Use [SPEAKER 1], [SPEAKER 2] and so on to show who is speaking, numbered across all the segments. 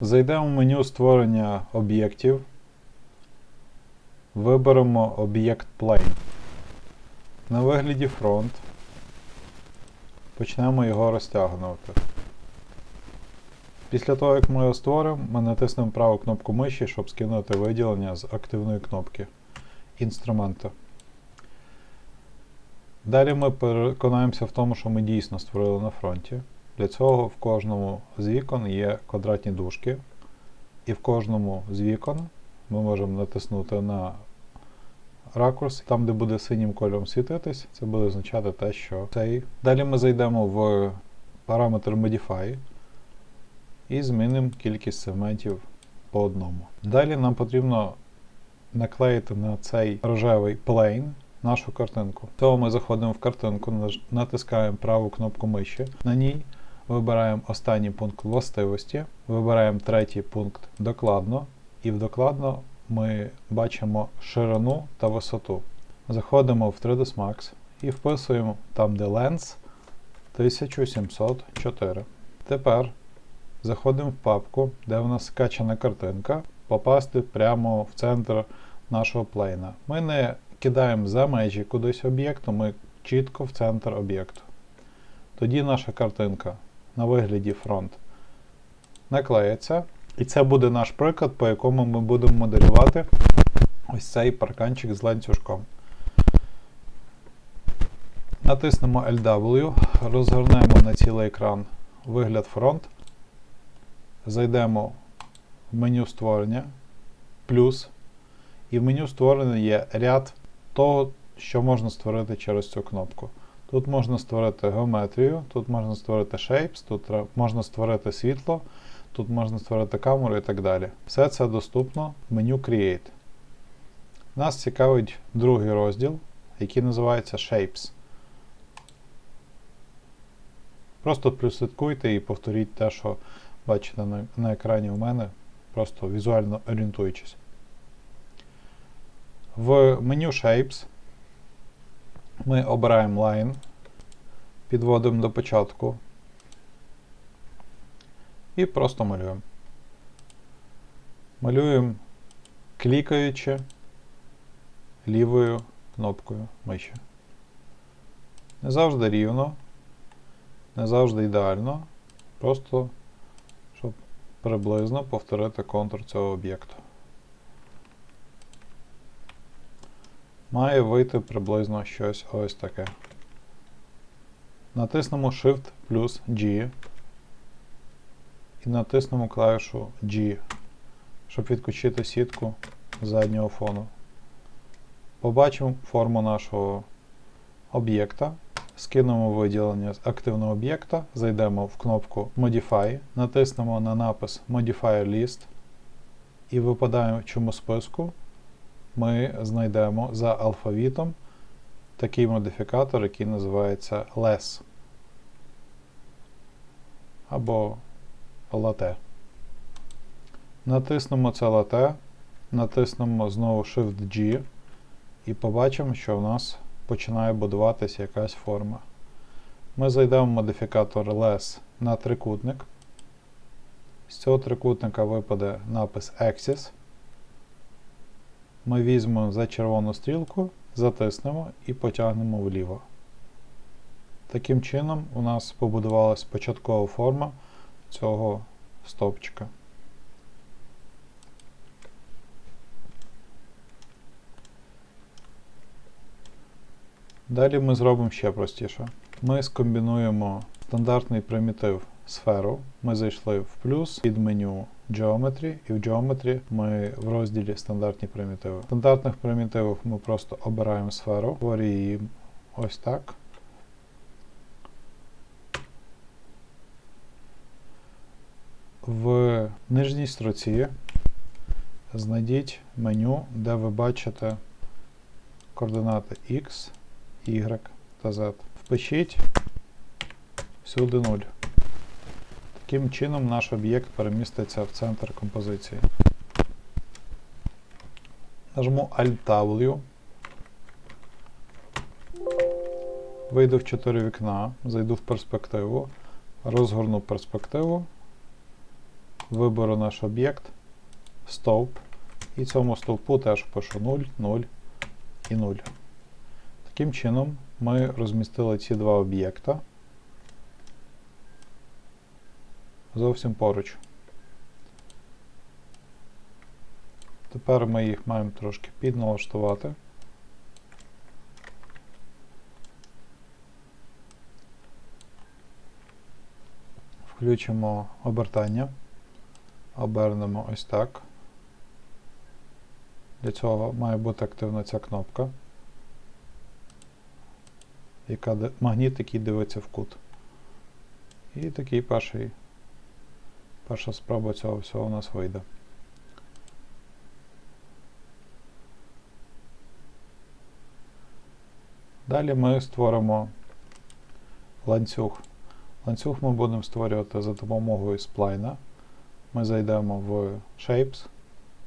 [SPEAKER 1] Зайдемо в меню створення об'єктів. Виберемо об'єкт Plane. На вигляді фронт. Почнемо його розтягнути. Після того, як ми його створимо, ми натиснемо праву кнопку миші, щоб скинути виділення з активної кнопки інструмента. Далі ми переконаємося в тому, що ми дійсно створили на фронті. Для цього в кожному з вікон є квадратні дужки, і в кожному з вікон ми можемо натиснути на ракурс, там, де буде синім кольором світитись, це буде означати те, що цей. Далі ми зайдемо в параметр Modify і змінимо кількість сегментів по одному. Далі нам потрібно наклеїти на цей рожевий плейн нашу картинку. Того ми заходимо в картинку, натискаємо праву кнопку миші на ній. Вибираємо останній пункт властивості, вибираємо третій пункт докладно, і в докладно ми бачимо ширину та висоту. Заходимо в 3ds Max і вписуємо там, де Lens 1704. Тепер заходимо в папку, де в нас скачана картинка, попасти прямо в центр нашого плейна. Ми не кидаємо за межі кудись об'єкту, ми чітко в центр об'єкту. Тоді наша картинка на вигляді фронт наклеїться. І це буде наш приклад, по якому ми будемо моделювати ось цей парканчик з ланцюжком. Натиснемо LW, розгорнемо на цілий екран вигляд фронт. Зайдемо в меню створення, плюс. І в меню створення є ряд того, що можна створити через цю кнопку. Тут можна створити геометрію, тут можна створити shapes, тут можна створити світло, тут можна створити камеру і так далі. Все це доступно в меню Create. Нас цікавить другий розділ, який називається Shapes. Просто прослідкуйте і повторіть те, що бачите на, на екрані у мене, просто візуально орієнтуючись. В меню Shapes ми обираємо Line, підводимо до початку і просто малюємо. Малюємо клікаючи лівою кнопкою миші. Не завжди рівно, не завжди ідеально, просто щоб приблизно повторити контур цього об'єкту. Має вийти приблизно щось ось таке. Натиснемо Shift плюс G і натиснемо клавішу G, щоб відключити сітку заднього фону. Побачимо форму нашого об'єкта. Скинемо виділення з активного об'єкта, зайдемо в кнопку Modify, натиснемо на напис Modifier List і в випадаючому списку ми знайдемо за алфавітом такий модифікатор, який називається less або latte. Натиснемо це latte, натиснемо знову Shift-G і побачимо, що в нас починає будуватися якась форма. Ми зайдемо в модифікатор less на трикутник. З цього трикутника випаде напис Axis. Ми візьмемо за червону стрілку, затиснемо і потягнемо вліво. Таким чином у нас побудувалась початкова форма цього стовпчика. Далі ми зробимо ще простіше. Ми скомбінуємо стандартний примітив сферу. Ми зайшли в плюс під меню Geometry, і в Geometry ми в розділі стандартні примітиви. В стандартних примітивах ми просто обираємо сферу, створюємо ось так. В нижній строці знайдіть меню, де ви бачите координати X, Y та Z. Впишіть всюди 0. Таким чином наш об'єкт переміститься в центр композиції. Нажму Alt-W. Вийду в 4 вікна, зайду в перспективу, розгорну перспективу виберу наш об'єкт, стовп, і цьому стовпу теж пишу 0, 0 і 0. Таким чином ми розмістили ці два об'єкта зовсім поруч. Тепер ми їх маємо трошки підналаштувати. Включимо обертання, обернемо ось так. Для цього має бути активна ця кнопка, яка магніт, який дивиться в кут. І такий перший, перша спроба цього всього у нас вийде. Далі ми створимо ланцюг. Ланцюг ми будемо створювати за допомогою сплайна. Ми зайдемо в Shapes,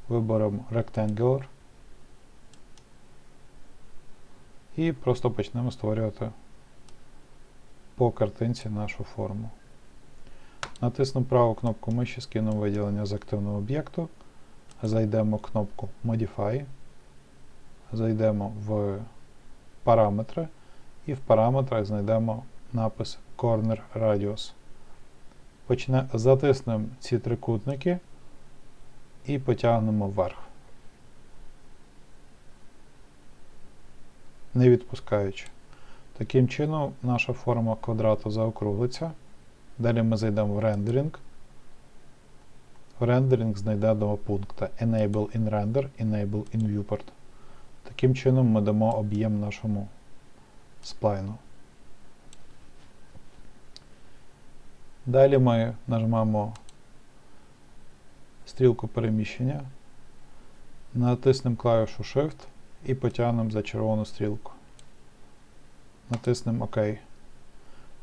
[SPEAKER 1] виберемо Rectangular і просто почнемо створювати по картинці нашу форму. Натиснемо праву кнопку миші, скинемо виділення з активного об'єкту, зайдемо кнопку Modify, зайдемо в параметри і в параметрах знайдемо напис Corner Radius. Почне, затиснемо ці трикутники і потягнемо вверх. Не відпускаючи. Таким чином наша форма квадрату заокруглиться. Далі ми зайдемо в рендеринг. В рендеринг знайдемо пункти Enable in Render, Enable in Viewport. Таким чином ми дамо об'єм нашому сплайну. Далі ми нажмемо стрілку переміщення, натиснемо клавішу Shift і потягнемо за червону стрілку. Натиснемо ОК.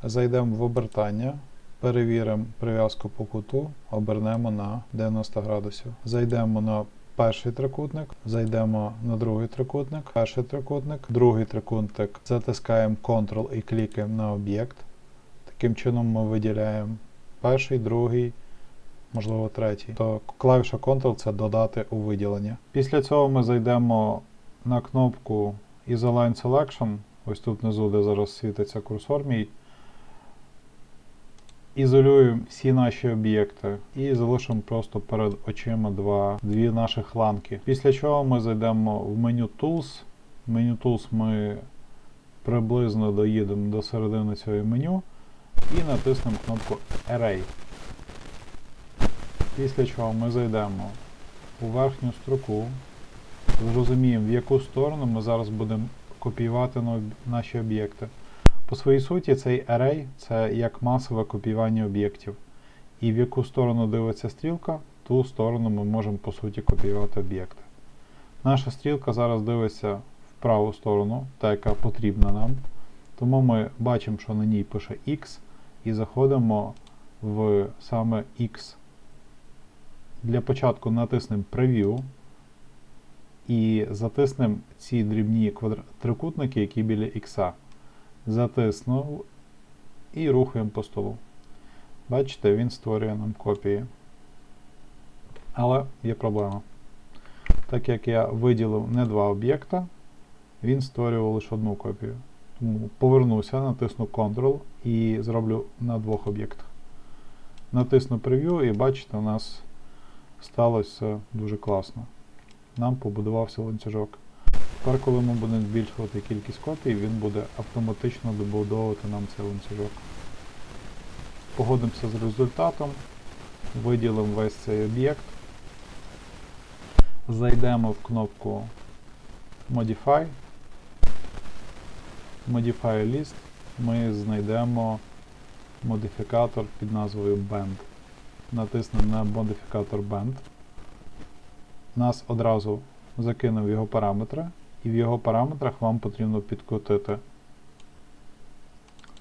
[SPEAKER 1] Зайдемо в обертання, перевіримо прив'язку по куту, обернемо на 90 градусів. Зайдемо на перший трикутник, зайдемо на другий трикутник, перший трикутник, другий трикутник, затискаємо Ctrl і клікаємо на об'єкт. Таким чином ми виділяємо перший, другий, можливо, третій. То клавіша Ctrl це додати у виділення. Після цього ми зайдемо на кнопку Isoline Selection, ось тут внизу, де зараз світиться курсор мій. Ізолюємо всі наші об'єкти і залишимо просто перед очима два, дві наших ланки. Після чого ми зайдемо в меню Tools. В меню Tools ми приблизно доїдемо до середини цього меню і натиснемо кнопку Array. Після чого ми зайдемо у верхню строку, зрозуміємо, в яку сторону ми зараз будемо копіювати наші об'єкти. По своїй суті, цей array це як масове копіювання об'єктів. І в яку сторону дивиться стрілка, ту сторону ми можемо по суті копіювати об'єкти. Наша стрілка зараз дивиться в праву сторону, та яка потрібна нам. Тому ми бачимо, що на ній пише X, і заходимо в саме X. Для початку натиснемо Preview і затиснемо ці дрібні трикутники, які біля X. Затиснув і рухаємо по столу. Бачите, він створює нам копії. Але є проблема. Так як я виділив не два об'єкта, він створював лише одну копію. Тому повернуся, натисну Ctrl і зроблю на двох об'єктах. Натисну Preview і бачите, у нас сталося дуже класно. Нам побудувався ланцюжок. Тепер, коли ми будемо збільшувати кількість копій, він буде автоматично добудовувати нам цей ланцюжок. Погодимося з результатом, виділимо весь цей об'єкт, зайдемо в кнопку Modify, Modify List, ми знайдемо модифікатор під назвою Band. Натиснемо на модифікатор Band. Нас одразу закинув його параметри, і в його параметрах вам потрібно підкрутити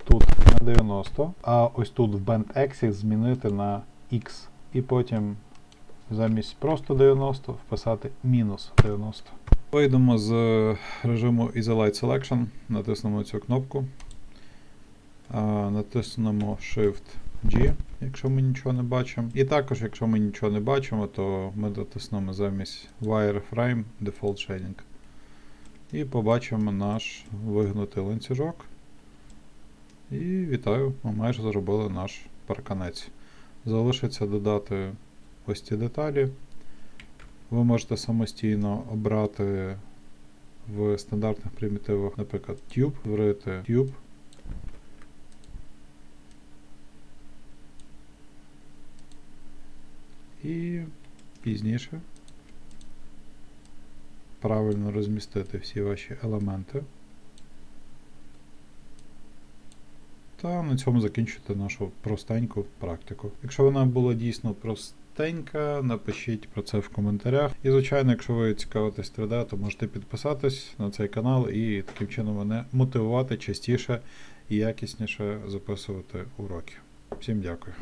[SPEAKER 1] тут на 90, а ось тут в Band Axis змінити на X. І потім замість просто 90 вписати мінус 90. Вийдемо з режиму Isolate Selection, натиснемо цю кнопку, натиснемо Shift G, якщо ми нічого не бачимо. І також, якщо ми нічого не бачимо, то ми дотиснемо замість Wireframe Default Shading. І побачимо наш вигнутий ланцюжок. І вітаю, ми майже зробили наш парканець. Залишиться додати ось ці деталі. Ви можете самостійно обрати в стандартних примітивах, наприклад, tube, створити tube. І пізніше правильно розмістити всі ваші елементи. Та на цьому закінчити нашу простеньку практику. Якщо вона була дійсно простенька, напишіть про це в коментарях. І, звичайно, якщо ви цікавитесь 3D, то можете підписатись на цей канал і таким чином мене мотивувати частіше і якісніше записувати уроки. Всім дякую.